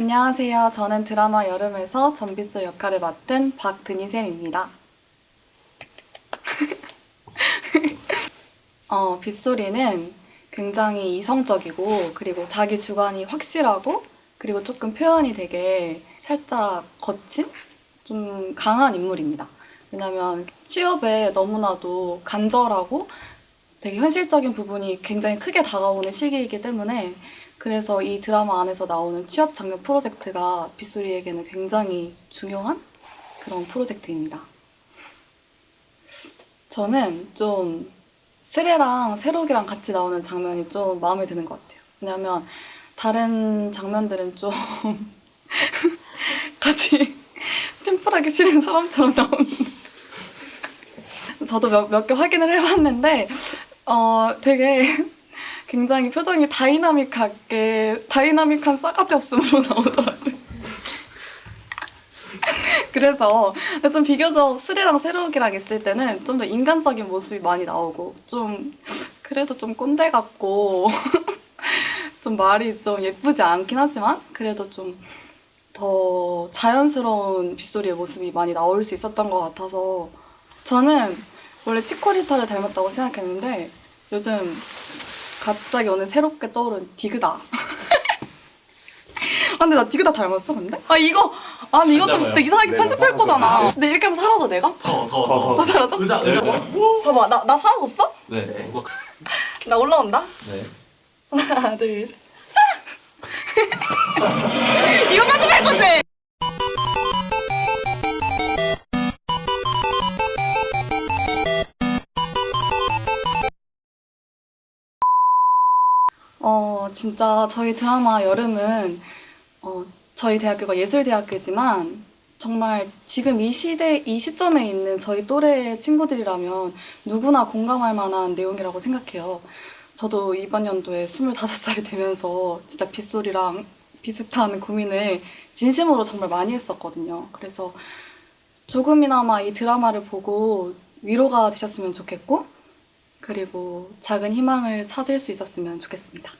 안녕하세요. 저는 드라마 여름에서 전비솔 역할을 맡은 박드니쌤입니다. 어, 빗소리는 굉장히 이성적이고 그리고 자기 주관이 확실하고 그리고 조금 표현이 되게 살짝 거친 좀 강한 인물입니다. 왜냐면 취업에 너무나도 간절하고 되게 현실적인 부분이 굉장히 크게 다가오는 시기이기 때문에 그래서 이 드라마 안에서 나오는 취업 장려 프로젝트가 빗소리에게는 굉장히 중요한 그런 프로젝트입니다. 저는 좀 스레랑 새록이랑 같이 나오는 장면이 좀 마음에 드는 것 같아요. 왜냐면 다른 장면들은 좀 같이 팀플하기 싫은 사람처럼 나오는데 저도 몇 개 확인을 해봤는데 어 되게 굉장히 표정이 다이나믹하게 다이나믹한 싸가지 없음으로 나오더라고요. 그래서 좀 비교적 스리랑 새록이랑 있을 때는 좀 더 인간적인 모습이 많이 나오고 좀 그래도 좀 꼰대 같고 좀 말이 좀 예쁘지 않긴 하지만 그래도 좀 더 자연스러운 빗소리의 모습이 많이 나올 수 있었던 것 같아서 저는 원래 치코리타를 닮았다고 생각했는데 요즘 갑자기 오늘 새롭게 떠오른 디그다. 아 근데 나 디그다 닮았어 근데? 아 이거 아니 이것도. 그때 이상하게 내가 편집할. 거잖아. 근데 이렇게 하면 사라져 내가? 더, 더, 더, 더. 더 사라져? 의자, 네. 의자. 봐봐 나, 나 사라졌어? 네. 나 올라온다. 네. 하나 둘 셋. 이거 편집할 거지? 어, 진짜 저희 드라마 여름은 어, 저희 대학교가 예술대학교지만 정말 지금 이 시대, 이 시점에 있는 저희 또래의 친구들이라면 누구나 공감할 만한 내용이라고 생각해요. 저도 이번 연도에 25살이 되면서 진짜 빗소리랑 비슷한 고민을 진심으로 정말 많이 했었거든요. 그래서 조금이나마 이 드라마를 보고 위로가 되셨으면 좋겠고, 그리고 작은 희망을 찾을 수 있었으면 좋겠습니다.